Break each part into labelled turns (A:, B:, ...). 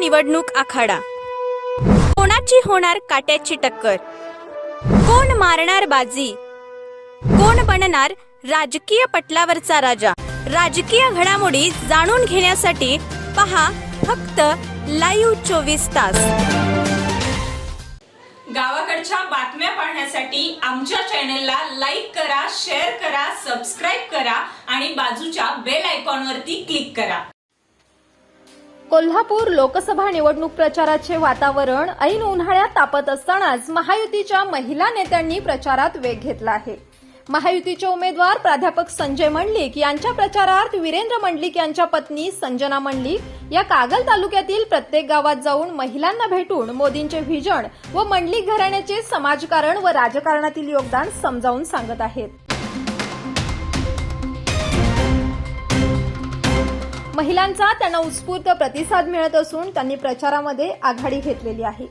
A: निवडणूक आखाडा. कोणाची होणार काट्याची टक्कर? कोण मारणार बाजी? कोण बनणार राजकीय पटलावरचा राजा? राजकीय घडामोडी जाणून घेण्यासाठी पहा फक्त लाईव्ह चोवीस तास.
B: गावाकडच्या बातम्या पाहण्यासाठी आमच्या चॅनलला लाईक करा शेअर करा सबस्क्राईब करा आणि बाजूच्या बेल आयकॉनवरती क्लिक करा.
C: कोल्हापूर लोकसभा निवडणूक प्रचाराचे वातावरण ऐन उन्हाळ्यात तापत असतानाच महायुतीच्या महिला नेत्यांनी प्रचारात वेग घेतला आहे. महायुतीचे उमेदवार प्राध्यापक संजय मंडलिक यांच्या प्रचारार्थ वीरेंद्र मंडलिक यांच्या पत्नी संजना मंडलिक या कागल तालुक्यातील प्रत्येक गावात जाऊन महिलांना भेटून मोदींचे व्हिजन व मंडलिक घराण्याचे समाजकारण व राजकारणातील योगदान समजावून सांगत आहेत. महिलांचा त्यांना उत्स्फूर्त प्रतिसाद मिळत असून त्यांनी प्रचारामध्ये आघाडी घेतलेली आहे.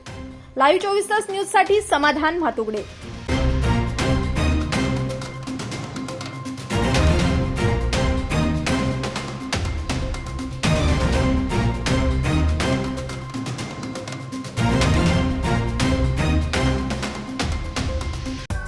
C: लाईव्ह चोवीस तास न्यूजसाठी समाधान म्हातुगडे.